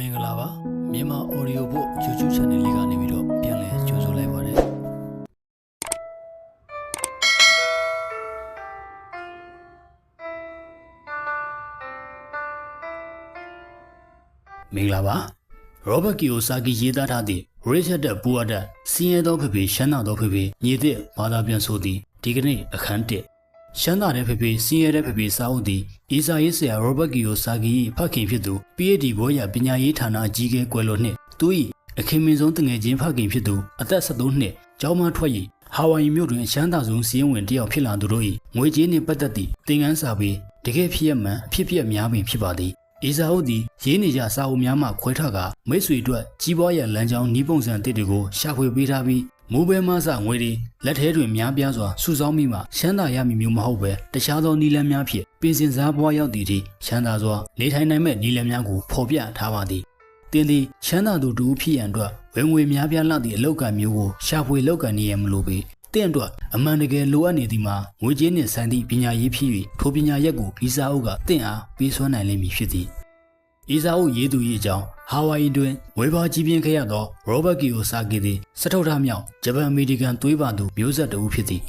မင်္ဂလာပါမြန်မာ audio book YouTube channel လေးကနေပြီးတော့ပြန်လည်ကြိုဆိုလိုက်ပါတယ်မင်္ဂလာပါရောဘတ်ကီယိုစာကီရေးသားထားသည့်ရစ်ချက်တဲ့ပူအပ်တဲ့စီးရဲသောဖေဖေရှမ်းသာသောဖေဖေညီတဲ့ဘာသာပြန်ဆိုသည့်ဒီကနေ့အခန်းတစ် ရှမ်းသာတဲ့ဖေဖေစီးရဲတဲ့ဖေဖေစာအုပ်သည်အီစာရေးဆရာရောဘတ်ကီယိုစာကီ၏ဖခင်ဖြစ်သူ PhD ဘွဲ့ရပညာရေးဌာနအကြီးအကဲကွယ်လွန်နှင့်သူ၏အခင်မင်းဆုံးတငယ်ချင်းဖခင်ဖြစ်သူအသက်73နှစ်ကျောင်းမထွက်၍ဟာဝိုင်မြို့တွင်အရှမ်းသာဆုံးစီးရင်ဝင်တယောက်ဖြစ်လာသူတို့၏ငွေကြေးနှင့်ပတ်သက်သည့်သင်ခန်းစာပေတကယ်ဖြစ်ရမှန်အဖြစ်ပြက်များပင်ဖြစ်ပါသည်အေဇာဟုတ်သည်ရင်းနေကြစာအုပ်များမှခွဲထွက်ကာမိတ်ဆွေအတွက်ကြီးပွားရလမ်းကြောင်းဤပုံစံတစ်တွေကိုရှာဖွေပေးထားပြီး မိုးဘဲမဆငွေတွေလက်ထဲတွင်များပြားစွာစုဆောင်းပြီးမှရှမ်းသာရမည်မျိုးမဟုတ်ပဲတခြားသောနီလန်းများဖြင့်ပင်စင်စားပွားရောက်သည့်အထိရှမ်းသာစွာနေထိုင်နိုင်မဲ့နီလန်းများကိုဖော်ပြထားပါသည်တင်းသည်ရှမ်းသာသူတူဖြစ်ရန်အတွက်ဝင်ငွေများပြားလာသည့်အလောက်ကံမျိုးကိုရှာဖွေလောက်ကန်နေရမလို့ပေတင့်အတွက်အမှန်တကယ်လိုအပ်နေသည်မှာငွေကြေးနှင့်ဆိုင်သည့်ပညာရေးဖြစ်၍ထိုပညာရက်ကိုဗီဇာအုပ်ကတင့်အားပေးစွမ်းနိုင်လိမ့်မည်ဖြစ်သည်ဤစာအုပ်ရေးသူ၏အကြောင်း ဟာဝိုင်တွင်ဝေဘာကြီးပြင်းခဲ့ရသောရောဘတ်ကီယိုစာကီသည်စထုတ်ထမြောက်ဂျပန်အမေရိကန်သွေးပါသူမျိုးဆက်တဦးဖြစ်သည်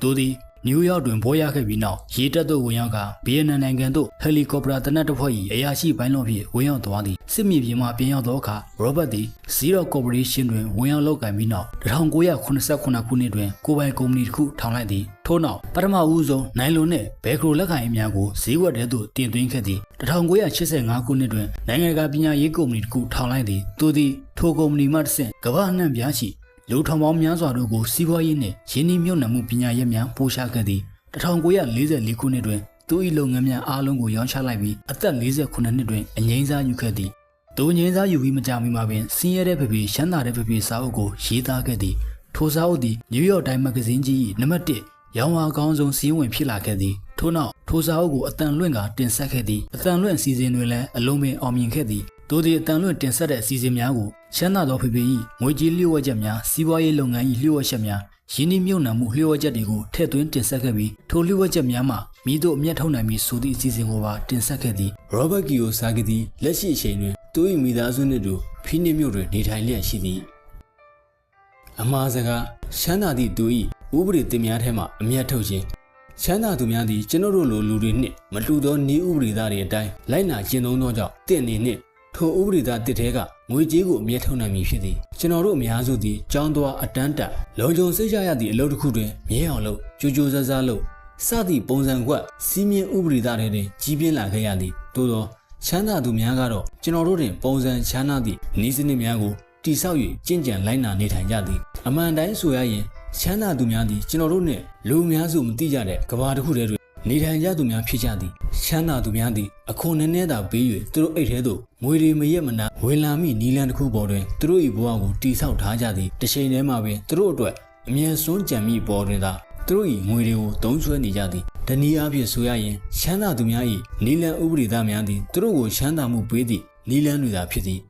သူသည် နယူးယောက်တွင်ဘိုးရခဲ့ပြီးနောက်ရေတပ်သို့ဝင်ရောက်ကဗီယက်နမ်နိုင်ငံသို့ဟယ်လီကော်ပတာတနက်တစ်ဖွဲ့၏အရာရှိပိုင်းလုံးဖြင့်ဝင်ရောက်သွားသည်စစ်မြေပြင်မှပြန်ရောက်သောအခါရောဘတ်သည်ဇီရော့ကော်ပိုရေးရှင်းတွင်ဝင်ရောက်လုပ်ကိုင်ပြီးနောက်1989ခုနှစ်တွင်ကိုပိုင်ကုမ္ပဏီတစ်ခုထောင်လိုက်သည်ထို့နောက်ပထမဦးဆုံးနိုင်လွန်နှင့်ဘဲခရိုလက်ခံအများကိုဈေးကွက်ထဲသို့တင်သွင်းခဲ့သည်1985ခုနှစ်တွင်နိုင်ငံတကာပညာရေးကုမ္ပဏီတစ်ခုထောင်လိုက်သည်သူသည်ထိုကုမ္ပဏီမှတစ်ဆင့်ကမ္ဘာအနှံ့ပြားရှိ လူထောင်ပေါင်းများစွာတို့ကိုစီးပွားရေးနှင့်ရင်းနှီးမြှုပ်နှံမှုပညာရပ်များပို့ချခဲ့သည်1944ခုနှစ်တွင်သူ၏လုပ်ငန်းများအားလုံးကိုရောင်းချလိုက်ပြီးအသက်48နှစ်တွင်အငိမ့်စားယူခဲ့သည်သူငိမ့်စားယူပြီးမကြာမီမှာပင်စင်းရဲတဲ့ဖေဖေရှမ်းသာတဲ့ဖေဖေစာအုပ်ကိုရေးသားခဲ့သည်ထိုစာအုပ်သည်နယူးယောက်တိုင်းမဂ္ဂဇင်းကြီး၏နံပါတ်1ရောင်းဝါအကောင်းဆုံးစီးဝင်ဖြစ်လာခဲ့သည်ထို့နောက်ထိုစာအုပ်ကိုအတန်လွင့်ကတင်ဆက်ခဲ့သည်အတန်လွင့်အစီအစဉ်တွေလည်းအလုံးပင်အောင်မြင်ခဲ့သည် သို့သည်အတန်လွင့်တင်ဆက်တဲ့အစီအစဉ်များကိုရှမ်းသာသောဖေဖေ၏ငွေကြေးလျှို့ဝှက်ချက်များစီးပွားရေးလုပ်ငန်း၏လျှို့ဝှက်ချက်များရင်းနှီးမြှုပ်နှံမှုလျှို့ဝှက်ချက်တွေကိုထည့်သွင်းတင်ဆက်ခဲ့ပြီးထိုလျှို့ဝှက်ချက်များမှမိတို့အမျက်ထုတ်နိုင်ပြီးဆိုသည့်အစီအစဉ်ကိုပါတင်ဆက်ခဲ့သည်ရောဘတ်ကီယိုစာကသည်လက်ရှိအချိန်တွင်သူ၏မိသားစုနှင့်တူဖိနစ်မြို့တွင်နေထိုင်လျက်ရှိသည်အမှားစကားရှမ်းသာသည့်သူ၏ဥပဒေတင်များထဲမှအမျက်ထုတ်ခြင်းရှမ်းသာသူများသည်ကျွန်တော်တို့လိုလူတွေနှင့်မတူသောဤဥပဒေသားတွေအတိုင်းလိုက်နာကျင့်သုံးသောကြောင့်တင့်နေနှင့် ထိုဥပဒေသားတစ်ထဲကငွေကြေးကိုအမျက်ထုတ်နိုင်မည်ဖြစ်သည်ကျွန်တော်တို့အများစုသည်ကြောင်းသွားအတန်းတက်လုံခြုံစိတ်ချရသည့်အလုပ်တစ်ခုတွင်မြဲအောင်လုပ်ကြိုးကြိုးစားစားလုပ်စသည့်ပုံစံကွက်စီးမြင်ဥပဒေသားတွေတွင်ကြီးပြင်းလာခဲ့ရသည်သို့သောချမ်းသာသူများကတော့ကျွန်တော်တို့တွင်ပုံစံချမ်းသာသည့်ဤစနစ်များကိုတိဆောက်၍ကြင်ကြံလိုက်နာနေထိုင်ကြသည်အမှန်တိုင်းဆိုရရင်ချမ်းသာသူများသည်ကျွန်တော်တို့နှင့်လူအများစုမသိကြတဲ့ကဘာတစ်ခုတည်းတွင် နေထိုင်ကြသူများဖြစ်ကြသည်ချမ်းသာသူများသည်အခွန်နည်းနည်းသာပေး၍သူတို့အိတ်ထဲသို့ငွေတွေမရက်မနာဝင်လာမိနီလန်တစ်ခုပေါ်တွင်သူတို့၏ဘဝကိုတိဆောက်ထားကြသည်တစ်ချိန်တည်းမှာပင်သူတို့အတွက်အမြဲစွန့်ကြံမိပေါ်တွင်သာသူတို့၏ငွေတွေကိုသုံးဆွဲနေကြသည်တနည်းအားဖြင့်ဆိုရရင်ချမ်းသာသူများ၏နီလန်ဥပဒေသားများသည်သူတို့ကိုချမ်းသာမှုပေးသည့်နီလန်တွေသာဖြစ်သည်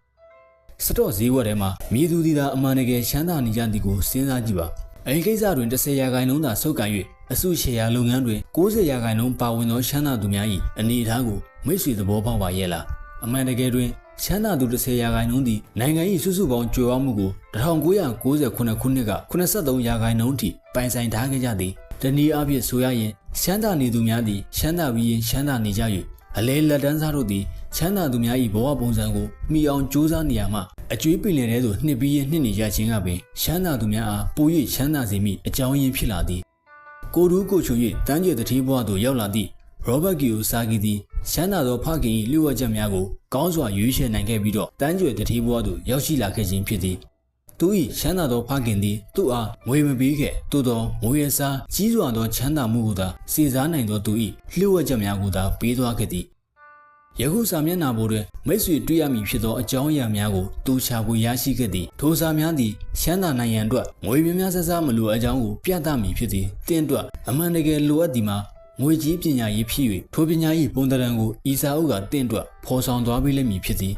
စတော့ဈေးဝက်ထဲမှာမြေသူသည်သာအမှန်တကယ်ချမ်းသာနေကြသည်ကိုစဉ်းစားကြည့်ပါအဲဒီကိစ္စတွင်10ရာခိုင်နှုန်းသာဆုတ်ကန်၍ အစုရှယ်ယာလုပ်ငန်းတွင်90ရာခိုင်နှုန်းပါဝင်သောချမ်းသာသူများ၏အနေအထားကိုမိတ်ဆွေသဘောပေါက်ပါရဲ့လားအမှန်တကယ်တွင်ချမ်းသာသူ10ရာခိုင်နှုန်းသည်နိုင်ငံ၏စုစုပေါင်းကြွယ်ဝမှုကို1998ခုနှစ်က83ရာခိုင်နှုန်းထိပိုင်ဆိုင်ထားခဲ့ကြသည်တနည်းအားဖြင့်ဆိုရရင်ချမ်းသာနေသူများသည်ချမ်းသာပြီးရင်ချမ်းသာနေကြ၍အလဲလက်တန်းစားတို့သည်ချမ်းသာသူများ၏ဘဝပုံစံကိုမိအောင်ကြိုးစားနေရမှအကျွေးပင်လယ်ထဲသို့နှစ်ပြီးရင်နှစ်နေကြခြင်းကပင်ချမ်းသာသူများအားပို၍ချမ်းသာစေမိအကြောင်းရင်းဖြစ်လာသည် ကိုရူးကိုချုံ၍တန်းကျဲတတိဘဝသို့ရောက်လာသည့်ရောဘတ်ကီယိုစာကီသည်ချမ်းသာသောဖခင်၏လျှို့ဝှက်ချက်များကိုကောင်းစွာရွေးချယ်နိုင်ခဲ့ပြီးတော့တန်းကျဲတတိဘဝသို့ရောက်ရှိလာခဲ့ခြင်းဖြစ်သည်သူ၏ချမ်းသာသောဖခင်သည်သူ့အားငွေမပေးခဲ့သို့သောငွေရစားကြီးစွာသောချမ်းသာမှုကိုသာစီစားနိုင်သောသူ၏လျှို့ဝှက်ချက်များကိုသာပေးသွားခဲ့သည် ယခုစာမျက်နှာပေါ်တွင်မိတ်ဆွေတွေ့ရမည်ဖြစ်သောအကြောင်းအရာများကိုသူချပွေရရှိခဲ့သည်ထိုစာများသည်ချမ်းသာနိုင်ရန်အတွက်ငွေများများဆဆမလိုအပ်ကြောင်းကိုပြသမည်ဖြစ်သည်တင့်အတွက်အမှန်တကယ်လိုအပ်သည်မှာငွေကြီးပညာရေးဖြစ်၍ထိုပညာ၏ပုံသဏ္ဍာန်ကိုဤစာအုပ်ကတင့်အတွက်ဖော်ဆောင်သွားပေးလိမ့်မည်ဖြစ်သည်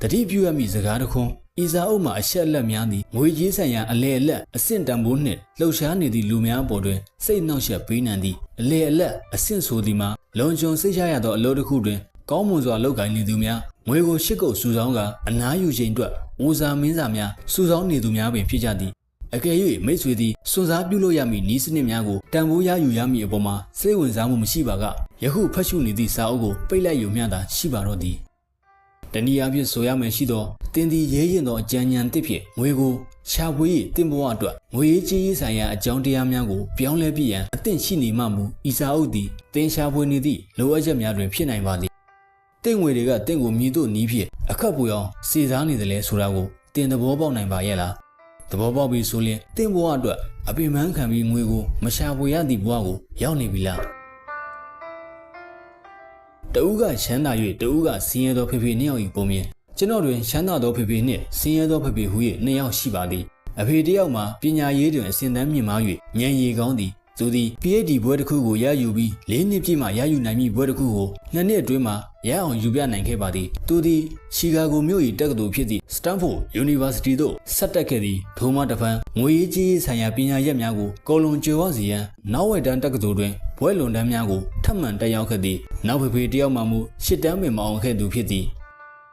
တတိပြုရမည့်စကားတစ်ခွန်းဤစာအုပ်မှာအချက်အလက်များသည်ငွေကြေးဆိုင်ရာအလဲအလက်အဆင့်တန်ဖိုးနှင့်လှုပ်ရှားနေသည့်လူများအပေါ်တွင်စိတ်နှောက်ယှက်ပေးနိုင်သည့်အလဲအလက်အဆင့်ဆိုသည်မှာလုံခြုံစိတ်ချရသောအလုပ်တစ်ခုတွင် ကောင်းမွန်စွာလုပ်ကိုင်နေသူများငွေကိုရှစ်ကုတ်စုဆောင်းကအနားယူချိန်အတွက်ဦးစားမင်းစာများစုဆောင်းနေသူများပင်ဖြစ်ကြသည်အကယ်၍မိတ်ဆွေသည်စွန့်စားပြုလို့ရမည့်ဤစနစ်များကိုတန်ဖိုးရယူရမည့်အပေါ်မှာစိတ်ဝင်စားမှုမရှိပါကယခုဖတ်ရှုနေသည့်စာအုပ်ကိုပိတ်လိုက်ယူမျှသာရှိပါတော့သည်တနည်းအားဖြင့်ဆိုရမယ်ရှိသောတင်ဒီရဲရင်သောအကြံဉာဏ်တစ်ဖြင့်ငွေကိုရှာဖွေ၍တင်ဘဝအတွက်ငွေရေးကြေးရေးဆိုင်ရာအကြောင်းတရားများကိုပြောင်းလဲပြရန်အသင့်ရှိနေမှမူဤစာအုပ်သည်တင်ရှာဖွေနေသည့်လိုအပ်ချက်များတွင်ဖြစ်နိုင်ပါသည် တင့်ငွေတွေကတင့်ကိုမြည်တို့နီးဖြင့်အခက်ပူအောင်စေစားနေတယ်လဲဆိုတာကိုတင်သဘောပေါက်နိုင်ပါရဲ့လားသဘောပေါက်ပြီဆိုရင်တင့်ဘဝအတွက်အပင်ပန်းခံပြီးငွေကိုမရှာဖွေရသည့်ဘဝကိုရောက်နေပြီလားတဦးကချမ်းသာ၍တဦးကဆင်းရဲသောဖေဖေနှစ်ယောက်၏ပုံမြင်ကျွန်တော်တွင်ချမ်းသာသောဖေဖေနှင့်ဆင်းရဲသောဖေဖေဟု၍နှစ်ယောက်ရှိပါသည်အဖေတစ်ယောက်မှာပညာရေးတွင်အစဉ်တန်းမြင့်မား၍ဉာဏ်ရည်ကောင်းသည် သူသည် PhD ဘွဲတစ်ခုကိုရယူပြီး၄နှစ်ပြည့်မှရယူနိုင်မည့်ဘွဲတစ်ခုကိုနှစ်နှစ်အတွင်းမှာရအောင်ယူပြနိုင်ခဲ့ပါသည်သူသည်ရှီကာဂိုမြို့၏တက္ကသိုလ်ဖြစ်သည့် Stanford University သို့ဆက်တက်ခဲ့သည်ထိုမှတစ်ဖန်ငွေရေးကြေးရေးဆိုင်ရာပညာရပ်များကိုကော်လွန်ကျော်ဝစီရန်နောက်ဝက်တန်းတက္ကသိုလ်တွင်ဘွဲလွန်တန်းများကိုထပ်မံတက်ရောက်ခဲ့သည်နောက်ဖေဖေတစ်ယောက်မှမူရှစ်တန်းပင်မအောင်ခဲ့သူဖြစ်သည်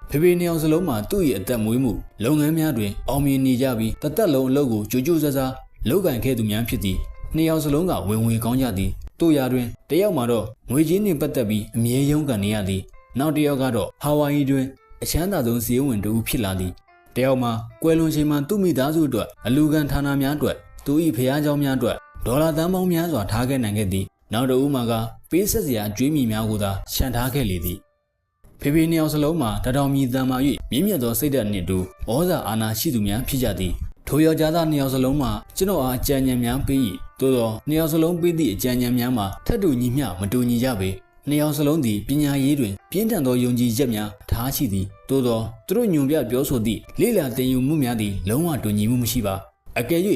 ဖေဖေနှစ်ယောက်စလုံးမှာသူ့ရဲ့အသက်မွေးမှုလုပ်ငန်းများတွင်အောင်မြင်နေကြပြီးတသက်လုံးအလုပ်ကိုကြိုးကြိုးစားစားလုပ်ကင်ခဲ့သူများဖြစ်သည် နှစ်ယောက်စလုံးကဝင်ဝင်ကောင်းကြသည်တို့ရာတွင်တစ်ယောက်မှာတော့ငွေကြီးနှင့်ပတ်သက်ပြီးအမြဲယုံကန်နေရသည်နောက်တစ်ယောက်ကတော့ဟာဝိုင်ယီတွင်အချမ်းသာဆုံးစီးဝင်တူဖြစ်လာသည်တစ်ယောက်မှာကွယ်လွန်ချိန်မှာသူ့မိသားစုအတွက်အလူခံဌာနများအတွက်သူ၏ဖျားเจ้าများအတွက်ဒေါ်လာသန်းပေါင်းများစွာထားခဲ့နိုင်ခဲ့သည်နောက်တစ်ဦးမှာကပေးဆက်စရာအကျွေးမြီများကိုသာရှန်ထားခဲ့လေသည် ဖေဖေနှစ်ယောက်စလုံးမှာတတော်မီတန်မာ၍မြင့်မြတ်သောစိတ်ဓာတ်နှင့်အတူဩဇာအာဏာရှိသူများဖြစ်ကြသည်ထိုယောက်ျားသားနှစ်ယောက်စလုံးမှာကျွန်တော်အားအကြံဉာဏ်များပေး၏ သို့သောနှစ်ယောက်စလုံးပေးသည့်အကြံဉာဏ်များမှာထပ်တူညီမျှမတူညီကြပေနှစ်ယောက်စလုံးသည်ပညာရေးတွင်ပြင်းထန်သောယုံကြည်ချက်များထားရှိသည်သို့သောသူတို့ညွန်ပြပြောဆိုသည့်လေ့လာသင်ယူမှုများသည်လုံးဝတူညီမှုမရှိပါအကယ်၍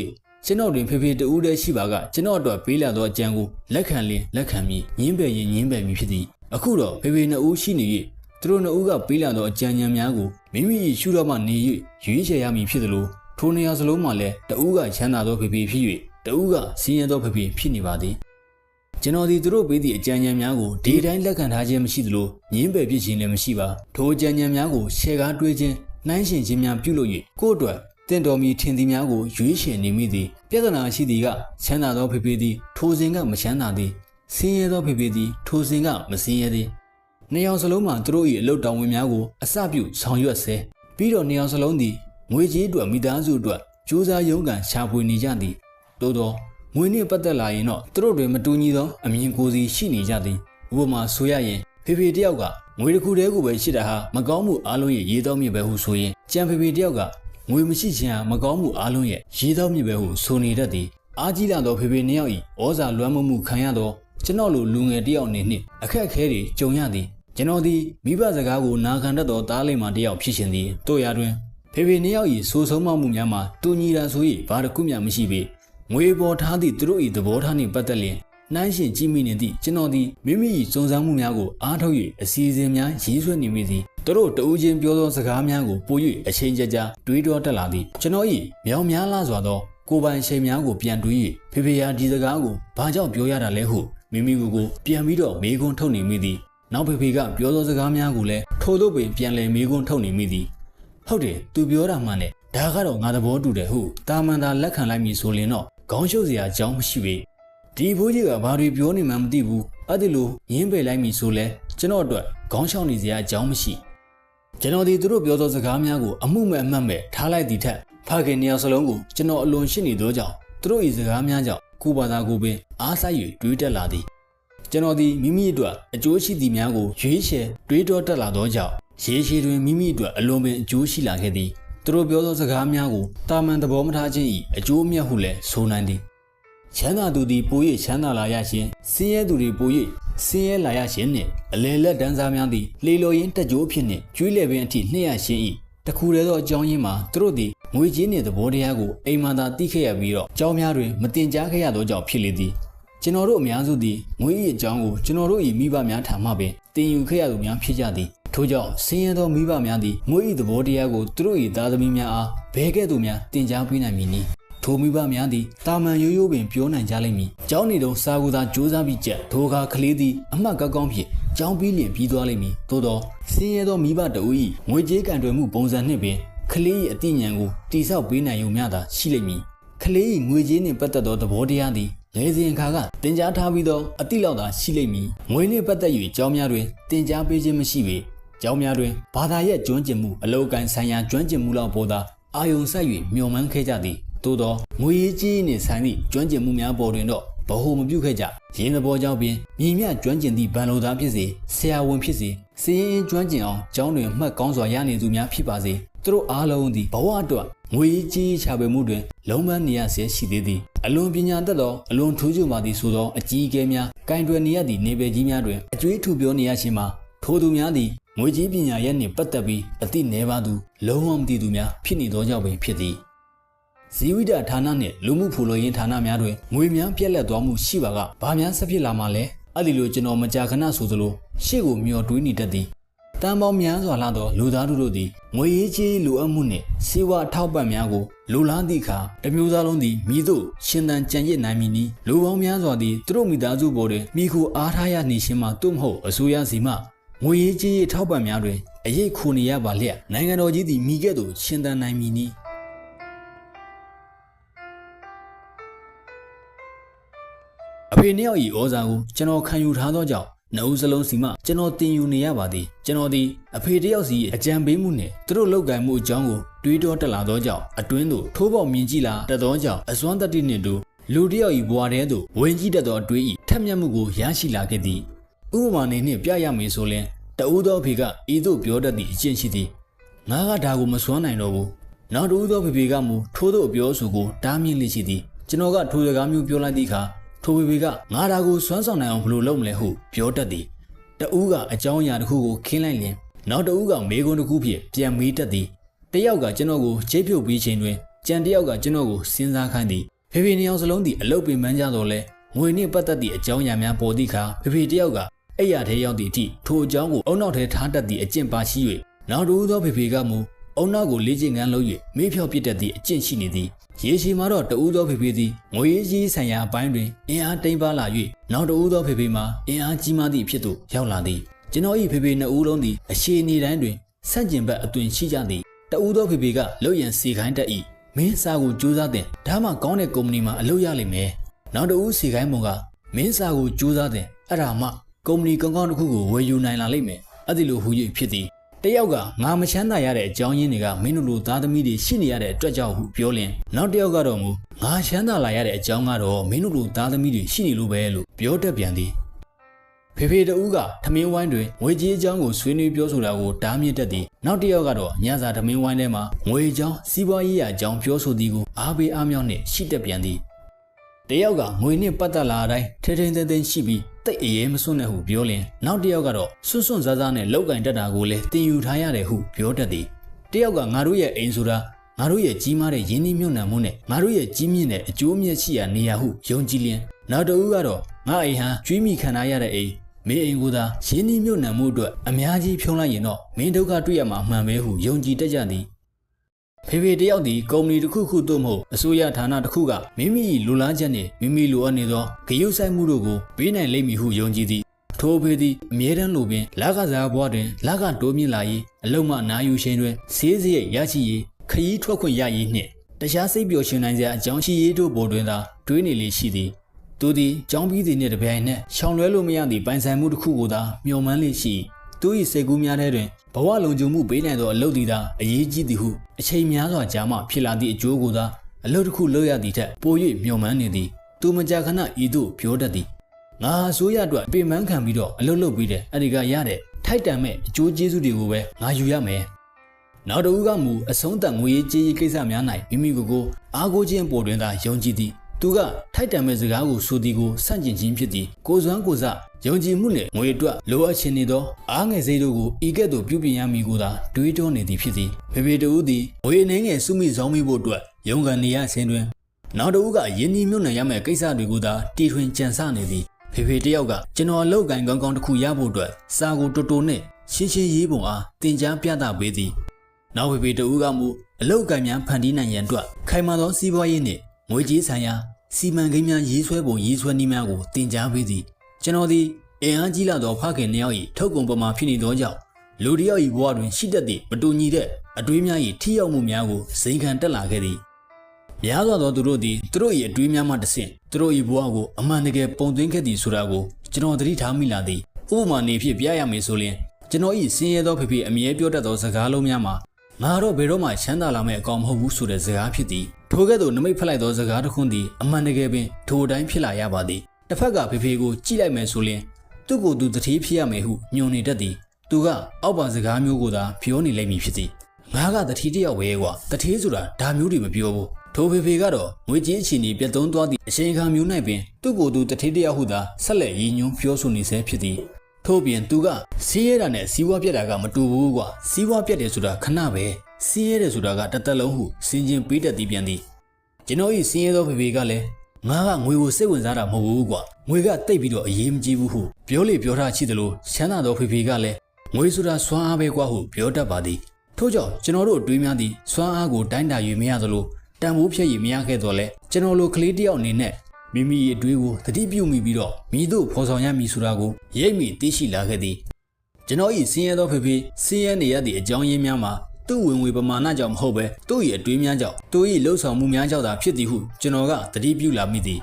ကျွန်တော်တွင်ဖေဖေတူးတည်းရှိပါကကျွန်တော်အတွက်ပေးလာသောအကြံကိုလက်ခံလင်လက်ခံပြီးညင်းပယ်ရင်ညင်းပယ်မည်ဖြစ်သည်အခုတော့ဖေဖေနှစ်ဦးရှိနေ၍သူတို့နှစ်ဦးကပေးလာသောအကြံဉာဏ်များကိုမိမိ၏ရှုတော်မှနေ၍ရွေးချယ်ရမည်ဖြစ်သလိုထိုနေရာစလုံးမှာလည်းတဦးကချမ်းသာသောဖေဖေဖြစ်၍ တဦးကဆင်းရဲသောဖေဖေဖြစ်နေပါသည်ကျွန်တော်ဒီသူတို့ပေးသည့်အကြံဉာဏ်များကိုဒီတိုင်းလက်ခံထားခြင်းမရှိသလိုညင်းပယ်ဖြစ်ခြင်းလည်းမရှိပါထိုအကြံဉာဏ်များကိုရှယ်ကားတွေးခြင်းနှိုင်းရှင်ခြင်းများပြုလုပ်၍ကိုယ့်အတွက်တင့်တော်မီထင်သည်များကိုရွေးချယ်နေမိသည်ပြဿနာရှိသည်ကချမ်းသာသောဖေဖေသည်ထိုစဉ်ကမချမ်းသာသည်ဆင်းရဲသောဖေဖေသည်ထိုစဉ်ကမဆင်းရဲသည်နှစ်ယောက်စလုံးမှာသူတို့၏အလုတ်တောင်းဝင်များကိုအစပြုဆောင်ရွက်ဆဲပြီးတော့နှစ်ယောက်စလုံးသည်ငွေကြေးအတွက်မိသားစုအတွက်စူးစမ်းရုန်းကန်ရှာဖွေနေကြသည် သို့သောငွေနှင့်ပတ်သက်လာရင်တော့သူတို့တွင်မတူညီသောအမြင်ကိုယ်စီရှိနေကြသည်ဥပမာဆိုရရင်ဖေဖေတယောက်ကငွေတစ်ခုတည်းကိုပဲရှိတာဟာမကောင်းမှုအလုံးရဲ့ရေသောမြစ်ပဲဟုဆိုရင်ကြံဖေဖေတယောက်ကငွေမရှိခြင်းဟာမကောင်းမှုအလုံးရဲ့ရေသောမြစ်ပဲဟုဆိုနေတတ်သည်အားကြီးလာသောဖေဖေနှစ်ယောက်၏ဩဇာလွှမ်းမိုးမှုခံရသောကျွန်တော်လိုလူငယ်တယောက်အနေနှင့်အခက်အခဲတွေကြုံရသည်ကျွန်တော်သည်မိဘစကားကိုနာခံတတ်သောသားလေးမှတယောက်ဖြစ်ရှင်သည်တို့ရာတွင်ဖေဖေနှစ်ယောက်၏ဆိုဆုံးမမှုများမှာတူညီတာဆို၍ဘာတစ်ခုမျှမရှိပေ ငွေပေါ်ထားသည့်သူတို့၏သဘောထားနှင့်ပတ်သက်လျင်နှိုင်းရှင်ကြည့်မိနေသည့်ကျွန်တော်သည်မိမိ၏စုံစမ်းမှုများကိုအားထုတ်၍အစီအစဉ်များရေးဆွဲနေမိသည်သူတို့တဦးချင်းပြောသောစကားများကိုပို၍အချိန်ကြာကြာတွေးတောတက်လာသည်ကျွန်တော်၏မြောင်များလားစွာသောကိုယ်ပိုင်အချိန်များကိုပြန်တွေး၍ဖေဖေရာဒီစကားကိုဘာကြောင့်ပြောရတာလဲဟုမိမိကိုယ်ကိုပြန်ပြီးတော့မေးခွန်းထုတ်နေမိသည်နောက်ဖေဖေကပြောသောစကားများကိုလည်းထို့သို့ပင်ပြန်လည်မေးခွန်းထုတ်နေမိသည်ဟုတ်တယ်သူပြောတာမှန်တယ် ဒါကတော့ငါသဘောတူတယ်ဟုတာမန်သာလက်ခံလိုက်မည်ဆိုရင်တော့ခေါင်းရှုပ်စရာအကြောင်းမရှိပေဒီဘိုးကြီးကဘာတွေပြောနေမှန်းမသိဘူးအဲ့ဒီလိုရင်းပယ်လိုက်မည်ဆိုလဲကျွန်တော်အတွက်ခေါင်းရှောက်နေစရာအကြောင်းမရှိကျွန်တော်ဒီသူတို့ပြောသောစကားများကိုအမှုမဲ့အမှတ်မဲ့ထားလိုက်သည့်ထက်ဖခင်နှစ်ယောက်စလုံးကိုကျွန်တော်အလွန်ရှင်းနေသောကြောင့်သူတို့၏စကားများကြောင့်ကိုယ်ဘာသာကိုပင်အားစိုက်၍တွေးတက်လာသည်ကျွန်တော်ဒီမိမိအတွက်အကျိုးရှိသည်များကိုရွေးချယ်တွေးတောတက်လာသောကြောင့်ရေရှည်တွင်မိမိအတွက်အလွန်ပင်အကျိုးရှိလာခဲ့သည် သူတို့ပြောသောစကားများကိုတာမန်သဘောမထားခြင်း၏အကျိုးအမြတ်ဟုလည်းဆိုနိုင်သည်ချမ်းသာသူသည်ပို၍ချမ်းသာလာရခြင်းဆင်းရဲသူသည်ပို၍ဆင်းရဲလာရခြင်းနှင့်အလယ်လက်တန်းစားများသည်လေလိုရင်းတက်ကြိုးဖြစ်နှင့်ကျွေးလေပင်အထိနှိမ့်ရခြင်း၏တခုတည်းသောအကြောင်းရင်းမှာသူတို့သည်ငွေကြေးနှင့်သဘောတရားကိုအိမ်မှသာသိခဲ့ရပြီးတော့ကြောင်းများတွင်မတင်ကြားခဲ့ရသောကြောင့်ဖြစ်လေသည်ကျွန်တော်တို့အများစုသည်ငွေ၏အကြောင်းကိုကျွန်တော်တို့၏မိဘများထံမှပင်တင်ယူခဲ့ရသူများဖြစ်ကြသည် ထို့ကြောင့်ဆင်းရဲသောမိဘများသည်ငွေ၏သဘောတရားကိုသူတို့၏သားသမီးများအားဘယ်ကဲ့သို့များတင် जा ပေးနိုင်မည်နည်း ထိုမိဘများသည်တာမန်ရိုးရိုးပင်ပြောနိုင်ကြလိမ့်မည်။ကျောင်းနေတုန်းစာကူသာစူးစမ်းပြီးကြက်ထိုအခါကလေးသည်အမှတ်ကောက်ကောင်းဖြင့်ကျောင်းပြီးလျင်ပြီးသွားလိမ့်မည်။သို့သောစင်းရဲသောမိဘတဦး၏ငွေကြေးကံတွယ်မှုပုံစံနှင့်ပင်ကလေး၏အသိဉာဏ်ကိုတိဆောက်ပေးနိုင်ုံမျှသာရှိလိမ့်မည်။ကလေး၏ငွေကြေးနှင့်ပတ်သက်သောသဘောတရားသည်ငယ်စဉ်အခါကတင် जा ထားပြီးသောအတိလောက်သာရှိလိမ့်မည်။ငွေနှင့်ပတ်သက်၍ကျောင်းများတွင်တင် जा ပေးခြင်းမရှိပေ ကျောင်းများတွင်ဘာသာရဲ့ကျွမ်းကျင်မှုအလောက်ကန်ဆိုင်ရာကျွမ်းကျင်မှုလောက်ပေါ်သာအာယုံဆိုင်၍မျှော်မှန်းခဲ့ကြသည်သို့သောငွေရေးကြီးနှင့်ဆိုင်သည့်ကျွမ်းကျင်မှုများပေါ်တွင်တော့ဘ ਹੁ မပြုခဲ့ကြရင်းသဘောကြောင့်ပင်မြင်မြကျွမ်းကျင်သည့်ဗန်လိုသားဖြစ်စေဆရာဝန်ဖြစ်စေစည်ရင်ကျွမ်းကျင်အောင်ကျောင်းတွင်မှတ်ကောင်းစွာရနေသူများဖြစ်ပါစေသူတို့အားလုံးသည်ဘဝအတွက်ငွေရေးကြီးချပေမှုတွင်လုံးပန်းနေရဆဲရှိသေးသည်အလွန်ပညာတတ်သောအလွန်ထူးချွန်ပါသည်ဆိုသောအကြီးအကဲများကင်တွယ်နေရသည့်နေပယ်ကြီးများတွင်အကျွေးထူပြောနေရခြင်းမှာ ထိုသူများသည်ငွေကြီးပညာရဲ့နှင့်ပတ်သက်ပြီးအသိနည်းပါသူလုံးဝမသိသူများဖြစ်နေသောကြောင့်ပင်ဖြစ်သည်ဇီဝိတဌာနနှင့်လူမှုဖူလုံရေးဌာနများတွင်ငွေများပြက်လက်သွားမှုရှိပါကဘာများဆက်ဖြစ်လာမှလဲအဲ့ဒီလိုကျွန်တော်မကြာခဏဆိုသလိုရှေ့ကိုမျောတွေးနေတတ်သည်တန်ပေါင်းများစွာလာသောလူသားတို့တို့သည်ငွေရေးကြေးလိုအပ်မှုနှင့်စေဝါထောက်ပံ့များကိုလိုလားသည့်အခါတစ်မျိုးသားလုံးသည်မိတို့ရှင်သန်ကြံ့ရစ်နိုင်မည်နီလူပေါင်းများစွာသည်သူတို့မိသားစုပေါ်တွင်မိခိုအားထားရနေခြင်းမှသို့မဟုတ်အစိုးရစီမှ ငွေရေးကြေးထောက်ပံ့များတွင်အရေးခိုနေရပါလျက်နိုင်ငံတော်ကြီးသည်မိကဲ့သို့ရှင်သန်နိုင်မည်နီအဖေနှစ်ယောက်ဤဩဇာကိုကျွန်တော်ခံယူထားသောကြောင့်နှုတ်စလုံးစီမှကျွန်တော်တင်ယူနေရပါသည်ကျွန်တော်သည်အဖေတယောက်စီအကြံပေးမှုနှင့်သူတို့လောက်ကန်မှုအကြောင်းကိုတွေးတောတက်လာသောကြောင့်အတွင်းသို့ထိုးပေါက်မြင်ကြည့်လာတတ်သောကြောင့်အစွမ်းတတ္တိနှင့်တူလူတယောက်ဤဘဝထဲသို့ဝင်ကြည့်တတ်သောအတွေးဤထက်မြက်မှုကိုရရှိလာခဲ့သည်ဥပမာနေနှင့်ပြရမယ်ဆိုရင် တဦးသောအဖေကဤသို့ပြောတတ်သည့်အကျင့်ရှိသည်ငါကဒါကိုမစွမ်းနိုင်တော့ဘူးနောက်တဦးသောဖေဖေကမူထိုးသောအပြောဆိုကိုတားမြင့်လိရှိသည်ကျွန်တော်ကထိုစကားမျိုးပြောလိုက်သည့်အခါထိုဖေဖေကငါဒါကိုစွမ်းဆောင်နိုင်အောင်ဘယ်လိုလုပ်မလဲဟုပြောတတ်သည်တဦးကအကြောင်းအရာတစ်ခုကိုခင်းလိုက်လင်နောက်တဦးကမေးခွန်းတစ်ခုဖြင့်ပြန်မေးတတ်သည်တယောက်ကကျွန်တော်ကိုချိတ်ဖြုတ်ပြီးချိန်တွင်ကြံတယောက်ကကျွန်တော်ကိုစဉ်းစားခိုင်းသည်ဖေဖေနှစ်ယောက်စလုံးသည်အလုတ်ပင်ပန်းကြတော့လဲငွေနှင့်ပတ်သက်သည့်အကြောင်းအရာများပေါ်သည့်အခါဖေဖေတယောက်က အဲ့ရထဲရောက်သည့်အထိထိုအကြောင်းကိုအုံနောက်ထဲထားတတ်သည့်အကျင့်ပါရှိ၍နောက်တဦးသောဖေဖေကမူအုံနောက်ကိုလေ့ကျင့်ခန်းလုပ်၍မေးဖြောက်ပစ်တတ်သည့်အကျင့်ရှိနေသည်ရေရှည်မှာတော့တဦးသောဖေဖေသည်ငွေရေးဆိုင်ရာအပိုင်းတွင်အင်အားတိမ်ပါလာ၍နောက်တဦးသောဖေဖေမှာအင်အားကြီးမားသည့်အဖြစ်သို့ရောက်လာသည်ကျွန်တော်၏ဖေဖေနှစ်ဦးလုံးသည်အရှိနေတိုင်းတွင်ဆန့်ကျင်ဘက်အသွင်ရှိကြသည်တဦးသောဖေဖေကလုတ်ရန်စီခိုင်းတတ်၏မင်းစာကိုကြိုးစားတဲ့ဒါမှကောင်းတဲ့ကုမ္ပဏီမှာအလုပ်ရလိမ့်မယ်နောက်တဦးစီခိုင်းပုံကမင်းစာကိုကြိုးစားတဲ့အဲ့ဒါမှ ကုမ္ပဏီကောင်းကောင်းတစ်ခုကိုဝယ်ယူနိုင်လာလိမ့်မယ်အဲ့ဒီလိုဟူ၍ဖြစ်သည်တယောက်ကငါမချမ်းသာရတဲ့အကြောင်းရင်းတွေကမင်းတို့လိုသားသမီးတွေရှိနေရတဲ့အတွက်ကြောင့်ဟုပြောလင်နောက်တစ်ယောက်ကတော့မူငါချမ်းသာလာရတဲ့အကြောင်းကတော့မင်းတို့လိုသားသမီးတွေရှိနေလို့ပဲလို့ပြောတတ်ပြန်သည်ဖေဖေတူကထမင်းဝိုင်းတွင်ငွေကြေးအကြောင်းကိုဆွေးနွေးပြောဆိုတာကိုတားမြစ်တတ်သည်နောက်တစ်ယောက်ကတော့ညစာထမင်းဝိုင်းထဲမှာငွေအကြောင်းစီးပွားရေးအကြောင်းပြောဆိုသည်ကိုအားပေးအားမြောက်နှင့်ရှိတတ်ပြန်သည်တယောက်ကငွေနှင့်ပတ်သက်လာတိုင်းထဲထဲသိမ်းသိမ်းရှိပြီး တိတ်အရေးမစွန့်နဲ့ဟုပြောလင်နောက်တစ်ယောက်ကတော့စွန့်စွန့်စားစားနဲ့လောက်ကင်တတ်တာကိုလည်းတင်ယူထားရတယ်ဟုပြောတတ်သည်တယောက်ကငါတို့ရဲ့အိမ်ဆိုတာငါတို့ရဲ့ကြီးမားတဲ့ယင်းနှိမ့်ညွန့်နှံမှုနဲ့ငါတို့ရဲ့ကြီးမြင့်တဲ့အကျိုးမြတ်ရှိရာနေရာဟုယုံကြည်လျင်နောက်တစ်ဦးကတော့ငါအိမ်ဟာကျွေးမိခံရတဲ့အိမ်မင်းအိမ်ကိုသာရင်းနှီးမြုပ်နှံမှုအတွက်အများကြီးဖြုံးလိုက်ရင်တော့မင်းဒုက္ခတွေ့ရမှာအမှန်ပဲဟုယုံကြည်တတ်ကြသည် ဖေဖေတယောက်သည်ကုမ္ပဏီတစ်ခုခုသို့မဟုတ်အစိုးရဌာနတစ်ခုကမိမိ၏လူလားချက်နှင့်မိမိလိုအပ်နေသောဂရုစိုက်မှုတို့ကိုပေးနိုင်လိမ့်မည်ဟုယုံကြည်သည်ထိုဖေသည်အမြဲတမ်းလိုပင်လကစားဘွားတွင်လကတိုးမြင့်လာရေးအလုံးမနာယူရှင်တွင်ဆေးစရိတ်ရရှိရေးခရီးထွက်ခွင့်ရရေးနှင့်တခြားစိတ်ပျော်ရွှင်နိုင်စရာအကြောင်းရှိရေးတို့ပေါ်တွင်သာတွေးနေလေရှိသည်သူသည်ကြောင်းပြီးသည်နှင့်တပြိုင်နက်ရှောင်လွဲလို့မရသည့်ပိုင်ဆိုင်မှုတစ်ခုကိုသာမျှော်မှန်းလေးရှိသူ၏စိတ်ကူးများထဲတွင် ဘဝလုံခြုံမှုပေးနိုင်သောအလုပ်သည်သာအရေးကြီးသည်ဟုအချိန်များစွာကြာမှဖြစ်လာသည့်အကျိုးကိုသာအလုပ်တစ်ခုလုပ်ရသည့်ထက်ပို၍မျှော်မှန်းနေသည်သူမကြာခဏဤသို့ပြောတတ်သည်ငါအစိုးရအတွက်ပြင်ပန်းခံပြီးတော့အလုပ်လုပ်ပြီးတယ်အဲ့ဒီကရတဲ့ထိုက်တန်မဲ့အကျိုးကျေးဇူးတွေကိုပဲငါယူရမယ်နောက်တဦးကမူအဆုံးသတ်ငွေရေးကြေးရေးကိစ္စများ၌မိမိကိုယ်ကိုအားကိုးခြင်းပေါ်တွင်သာယုံကြည်သည် သူကထိုက်တန်မဲ့စကားကိုဆိုသည်ကိုစန့်ကျင်ခြင်းဖြစ်သည်ကိုစွမ်းကိုစယုံကြည်မှုနှင့်ငွေအတွက်လိုအပ်ခြင်းနေသောအားငယ်စိတ်တို့ကိုဤကဲ့သို့ပြုပြင်ရမည်ကိုသာတွေးတောနေသည်ဖြစ်သည်ဖေဖေတူသည်ငွေအနေငယ်စုမိဆောင်မိဖို့အတွက်ရုန်းကန်နေရခြင်းတွင်နောက်တဦးကယင်းဒီမြုပ်နှံရမယ့်ကိစ္စတွေကိုသာတီထွင်ကြံစနေသည်ဖေဖေတယောက်ကကျွန်တော်အလောက်ကန်ကောင်းကောင်းတစ်ခုရဖို့အတွက်စာကိုတူတူနဲ့ရှင်းရှင်းရေးပုံအားတင် जा ပြသပေးသည်နောက်ဖေဖေတူကမူအလောက်ကန်များဖန်တီးနိုင်ရန်အတွက်ခိုင်မာသောစီးပွားရေးနှင့်ငွေကြေးဆိုင်ရာ စီမံကိန်းများရေးဆွဲပုံရေးဆွဲနည်းများကိုတင် जा ပေးသည်ကျွန်တော်သည်အင်အားကြီးလာသောဖခင်နှစ်ယောက်၏ထုတ်ကုန်ပမာဖြစ်နေသောကြောင့်လူတစ်ယောက်၏ဘဝတွင်ရှိတတ်သည့်မတူညီတဲ့အတွေးများ၏ထိရောက်မှုများကိုစိန်ခံတက်လာခဲ့သည်များစွာသောသူတို့သည်သူတို့၏အတွေးများမှတဆင့်သူတို့၏ဘဝကိုအမှန်တကယ်ပုံသွင်းခဲ့သည်ဆိုတာကိုကျွန်တော်သတိထားမိလာသည်ဥပမာနေဖြင့်ပြရရမည်ဆိုရင်ကျွန်တော်၏စင်းရဲသောဖေဖေအမြဲပြောတတ်သောစကားလုံးများမှာငါတော့ဘယ်တော့မှချမ်းသာလာမယ့်အကောင်မဟုတ်ဘူးဆိုတဲ့စကားဖြစ်သည် ထိုကဲ့သို့နမိတ်ဖက်လိုက်သောစကားတစ်ခွန်းသည်အမှန်တကယ်ပင်ထိုအတိုင်းဖြစ်လာရပါသည်တစ်ဖက်ကဖေဖေကိုကြည့်လိုက်မယ်ဆိုရင်သူ့ကိုယ်သူတတိဖြစ်ရမယ်ဟုညွန်နေတတ်သည်သူကအောက်ပါစကားမျိုးကိုသာပြောနေလိမ့်မည်ဖြစ်သည်ငါကတတိတယောက်ပဲကွာတတိဆိုတာဒါမျိုးတွေမပြောဘူးထိုဖေဖေကတော့ငွေကြေးအခြေအနေပြတ်သုံးသွားသည့်အချိန်အခါမျိုး၌ပင်သူ့ကိုယ်သူတတိတယောက်ဟုသာဆက်လက်ရည်ညွှန်းပြောဆိုနေဆဲဖြစ်သည်ထို့ပြင်သူကစီးရဲတာနဲ့စီးပွားပြက်တာကမတူဘူးကွာစီးပွားပြက်တယ်ဆိုတာခဏပဲ စီးရဲတယ်ဆိုတာကတစ်သက်လုံးဟုစင်ကျင်ပေးတတ်သည်ပြန်သည်ကျွန်တော်ဤစင်းရဲသောဖေဖေကလည်းငါကငွေကိုစိတ်ဝင်စားတာမဟုတ်ဘူးကွာငွေကတိတ်ပြီးတော့အရေးမကြီးဘူးဟုပြောလေပြောထားချိသလိုချမ်းသာသောဖေဖေကလည်းငွေဆိုတာစွမ်းအားပဲကွာဟုပြောတတ်ပါသည်ထို့ကြောင့်ကျွန်တော်တို့အတွေးများသည်စွမ်းအားကိုတိုင်းတာ၍မရသလိုတန်ဖိုးဖြည့်ရမရခဲ့တော့လဲကျွန်တော်လိုကလေးတယောက်အနေနဲ့မိမိရဲ့အတွေးကိုသတိပြုမိပြီးတော့မိတို့ဖော်ဆောင်ရမည်ဆိုတာကိုရိပ်မိသိရှိလာခဲ့သည်ကျွန်တော်ဤစင်းရဲသောဖေဖေစင်းရဲနေရသည့်အကြောင်းရင်းများမှာ သူ့ဝင်ငွေပမာဏကြောင့်မဟုတ်ပဲသူ့၏အတွေးများကြောင့်သူ၏လှုပ်ဆောင်မှုများကြောင့်သာဖြစ်သည်ဟုကျွန်တော်ကသတိပြုလာမိသည်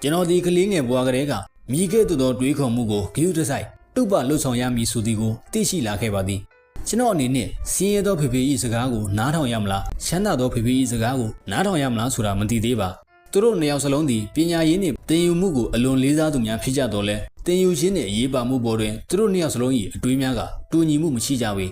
ကျွန်တော်ဒီကလေးငယ်ဘွားကလေးကမိခဲ့သူသောတွေးခေါ်မှုကိုဂရုတစိုက်တုပလှုပ်ဆောင်ရမည်ဆိုသည်ကိုသိရှိလာခဲ့ပါသည်ကျွန်တော်အနေနဲ့စင်းရဲသောဖေဖေ၏စကားကိုနားထောင်ရမလားချမ်းသာသောဖေဖေ၏စကားကိုနားထောင်ရမလားဆိုတာမသိသေးပါသူတို့နှစ်ယောက်စလုံးသည်ပညာရေးနှင့်သင်ယူမှုကိုအလွန်လေးစားသူများဖြစ်ကြတော့လဲသင်ယူခြင်းနှင့်အရေးပါမှုပေါ်တွင်သူတို့နှစ်ယောက်စလုံး၏အတွေးများကတူညီမှုမရှိကြပေ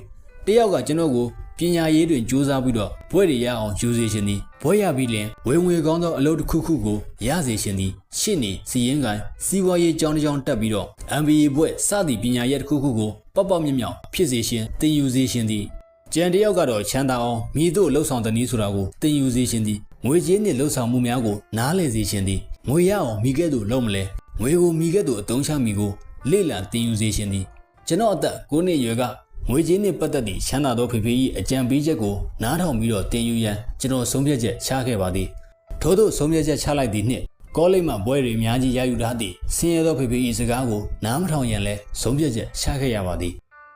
တယောက်ကကျွန်တော်ကို ပညာရေးတွင်ကြိုးစားပြီးတော့ဘွဲ့တွေရအောင်ယူစေခြင်းသည်ဘွဲ့ရပြီးလင်ဝေငွေကောင်းသောအလုပ်တစ်ခုခုကိုရစေခြင်းသည်ရှင့်နေစီရင်ကန်စီးပွားရေးကြောင်းတစ်ကြောင်းတက်ပြီးတော့ MBA ဘွဲ့စသည့်ပညာရေးတစ်ခုခုကိုပေါက်ပေါက်မြက်မြောက်ဖြစ်စေခြင်းသင်ယူစေခြင်းသည်ကျန်တယောက်ကတော့ချမ်းသာအောင်မိတို့လှုပ်ဆောင်တဲ့နည်းဆိုတာကိုသင်ယူစေခြင်းသည်ငွေကြေးနှင့်လှုပ်ဆောင်မှုများကိုနားလည်စေခြင်းသည်ငွေရအောင်မိခဲ့သူလုံးမလဲငွေကိုမိခဲ့သူအသုံးချမိကိုလေ့လာသင်ယူစေခြင်းသည်ကျွန်တော်အသက်9နှစ်ရွယ်က ငွေကြေးနှင့်ပတ်သက်သည့်ချမ်းသာသောဖေဖေ၏အကြံပေးချက်ကိုနားထောင်ပြီးတော့တင်ယူရန်ကျွန်တော်ဆုံးဖြတ်ချက်ချခဲ့ပါသည်ထို့သောဆုံးဖြတ်ချက်ချလိုက်သည့်နှစ်ကောလိပ်မှဘွဲတွေအများကြီးရယူထားသည့်ဆင်းရဲသောဖေဖေ၏စကားကိုနားမထောင်ရန်လဲဆုံးဖြတ်ချက်ချခဲ့ရပါသည်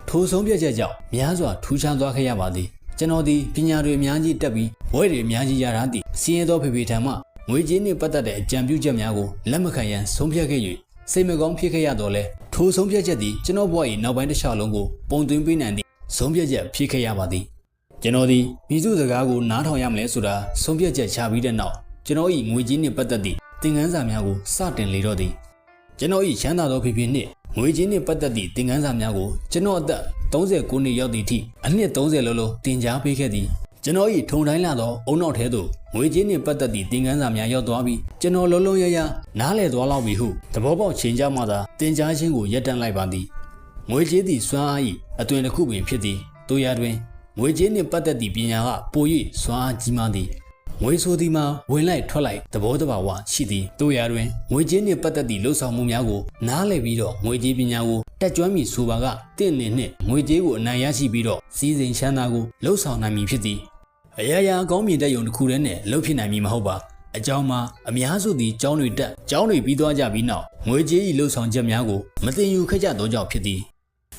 ထိုဆုံးဖြတ်ချက်ကြောင့်များစွာထူးခြားသွားခဲ့ရပါသည်ကျွန်တော်ဒီပညာတွေအများကြီးတက်ပြီးဘွဲတွေအများကြီးရထားသည့်ဆင်းရဲသောဖေဖေထံမှငွေကြေးနှင့်ပတ်သက်တဲ့အကြံပြုချက်များကိုလက်မခံရန်ဆုံးဖြတ်ခဲ့၍စိတ်မကောင်းဖြစ်ခဲ့ရတော့လဲ ထိုဆုံးဖြတ်ချက်သည်ကျွန်တော်ဘဝ၏နောက်ပိုင်းတစ်လျှောက်လုံးကိုပုံသွင်းပေးနိုင်သည့်ဆုံးဖြတ်ချက်ဖြစ်ခဲ့ရပါသည်ကျွန်တော်သည်မိစုစကားကိုနားထောင်ရမလဲဆိုတာဆုံးဖြတ်ချက်ချပြီးတဲ့နောက်ကျွန်တော်၏ငွေကြေးနှင့်ပတ်သက်သည့်သင်ခန်းစာများကိုစတင်လေတော့သည်ကျွန်တော်၏ချမ်းသာသောဖေဖေနှင့်ငွေကြေးနှင့်ပတ်သက်သည့်သင်ခန်းစာများကိုကျွန်တော်အသက်39နှစ်ရောက်သည့်အထိအနှစ်30လုံးလုံးတင် जा ပေးခဲ့သည် ကျွန်တော်၏ထုံတိုင်းလာသောအုံနောက်ထဲသို့ငွေကြေးနှင့်ပတ်သက်သည့်သင်ခန်းစာများရောက်သွားပြီးကျွန်တော်လုံးလုံးရရနားလည်သွားလောက်ပြီဟုသဘောပေါက်ချိန်ကြမှသာတင် जा ခြင်းကိုရပ်တန့်လိုက်ပါသည်ငွေကြေးသည့်စွမ်းအား၏အသွင်တစ်ခုပင်ဖြစ်သည်တို့ရတွင်ငွေကြေးနှင့်ပတ်သက်သည့်ပညာကပို၍စွမ်းအားကြီးမားသည်ငွေဆိုသည်မှာဝင်လိုက်ထွက်လိုက်သဘောတဘာဝရှိသည်တို့ရတွင်ငွေကြေးနှင့်ပတ်သက်သည့်လှုပ်ဆောင်မှုများကိုနားလည်ပြီးတော့ငွေကြေးပညာကို တက်ကြွမည်ဆိုပါကတင့်နေနှင့်ငွေကြေးကိုအနိုင်ရရှိပြီးတော့စီးစိမ်ချမ်းသာကိုလှုပ်ဆောင်နိုင်မည်ဖြစ်သည်အရာရာအကောင်းမြင်တဲ့ယုံတစ်ခုတည်းနဲ့လှုပ်ဖြစ်နိုင်မည်မဟုတ်ပါအကြောင်းမှာအများစုသည်ကျောင်းတွေတက်ကျောင်းတွေပြီးသွားကြပြီးနောက်ငွေကြေး၏လှုပ်ဆောင်ချက်များကိုမတင်ယူခဲ့ကြသောကြောင့်ဖြစ်သည်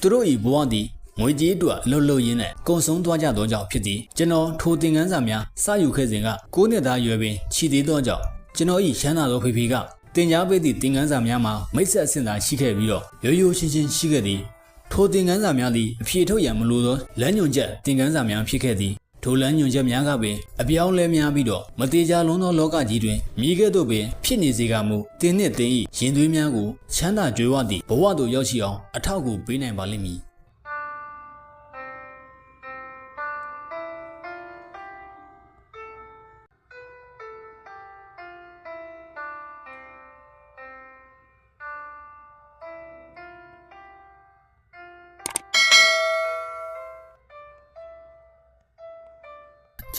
သူတို့၏ဘဝသည်ငွေကြေးအတွက်အလုပ်လုပ်ရင်းနဲ့ကုံဆုံးသွားကြသောကြောင့်ဖြစ်သည်ကျွန်တော်ထိုသင်ခန်းစာများစယူခဲ့စဉ်က9နှစ်သားရွယ်ပင်ခြိသေးသောကြောင့်ကျွန်တော်၏ရှမ်းသာသောဖေဖေက တင် जा ပေးသည့်သင်ခန်းစာများမှာမိတ်ဆက်အဆင့်သာရှိခဲ့ပြီးတော့ရိုးရိုးရှင်းရှင်းရှိခဲ့သည်ထိုသင်ခန်းစာများသည်အဖြေထုတ်ရန်မလိုသောလမ်းညွှန်ချက်သင်ခန်းစာများဖြစ်ခဲ့သည်ထိုလမ်းညွှန်ချက်များကပင်အပြောင်းလဲများပြီးတော့မသေးကြလုံးသောလောကကြီးတွင်မိခဲ့သို့ပင်ဖြစ်နေစေကမူတင်းနှင့်တင်း၏ရင်သွေးများကိုချမ်းသာကြွယ်ဝသည့်ဘဝသို့ရောက်ရှိအောင်အထောက်အကူပေးနိုင်ပါလိမ့်မည်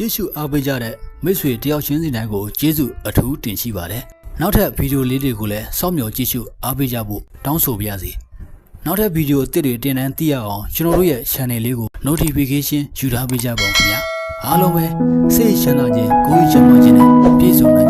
ကျေးဇူးအားပေးကြတဲ့မိတ်ဆွေတယောက်ချင်းစီတိုင်းကိုကျေးဇူးအထူးတင်ရှိပါတယ်။နောက်ထပ်ဗီဒီယိုလေးတွေကိုလည်းစောင့်မျှော်ကြည့်ရှုအားပေးကြဖို့တောင်းဆိုပါရစေ။နောက်ထပ်ဗီဒီယိုအသစ်တွေတင်တန်းသိရအောင်ကျွန်တော်တို့ရဲ့ channel လေးကို notification ယူထားပေးကြပါဦးခင်ဗျာ။အားလုံးပဲစိတ်ချမ်းသာခြင်းကိုယ်ချမ်းသာခြင်းနဲ့ပြည့်စုံနိုင်ကြ